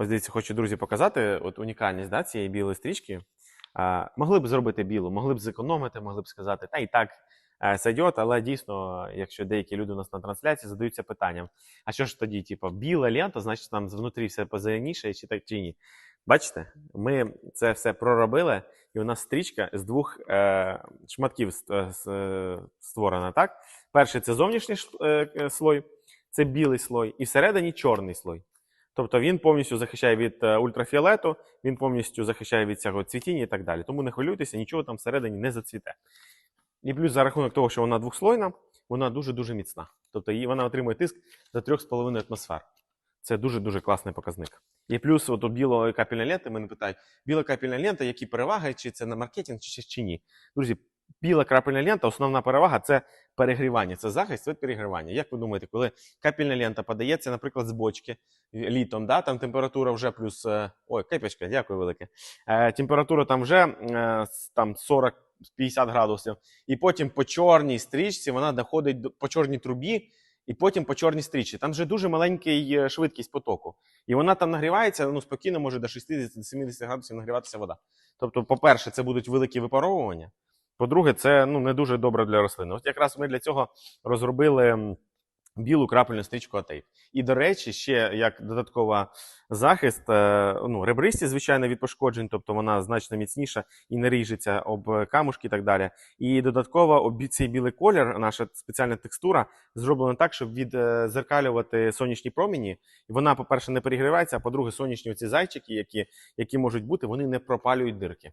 Ось дивіться, хочу друзі показати от унікальність да, цієї білої стрічки. А, могли б зробити білу, могли б зекономити, могли б сказати, та і так е, сойдет, але дійсно, якщо деякі люди у нас на трансляції задаються питанням, а що ж тоді, типу, біла лента, значить там внутрі все позеленіше, чи так чи ні. Бачите, ми це все проробили, і у нас стрічка з двох е, шматків е, е, створена. Так? Перший це зовнішній е, е, слой, це білий слой, і всередині чорний слой. Тобто він повністю захищає від е, ультрафіолету, він повністю захищає від цього цвітіння і так далі. Тому не хвилюйтеся, нічого там всередині не зацвіте. І плюс за рахунок того, що вона двохслойна, вона дуже-дуже міцна. Тобто її- вона отримує тиск до 3,5 атмосфер. Це дуже-дуже класний показник. І плюс от білої капельної ленти мене питають: біла капельна лента, які переваги, чи це на маркетинг, чи, чи ні. Друзі, біла крапельна лента, основна перевага це перегрівання, це захист від перегрівання. Як ви думаєте, коли капельна лента подається, наприклад, з бочки літом, да, там температура вже плюс. е, Ой, кепечка, дякую велике. Е, температура там вже е, там 40-50 градусів. І потім по чорній стрічці вона доходить до, по чорній трубі, і потім по чорній стрічці. Там вже дуже маленький е, швидкість потоку. І вона там нагрівається, ну спокійно може до 60-70 градусів нагріватися вода. Тобто, по-перше, це будуть великі випаровування. По-друге, це ну, не дуже добре для рослини. От якраз ми для цього розробили білу крапельну стрічку Атейп. І, до речі, ще як додаткова захист, е, ну, ребристі, звичайно, від пошкоджень, тобто вона значно міцніша і не ріжеться об камушки і так далі. І додатково об цей білий колір, наша спеціальна текстура, зроблена так, щоб відзеркалювати сонячні промені. Вона, по-перше, не перегрівається, а по-друге, сонячні оці зайчики, які, які можуть бути, вони не пропалюють дирки.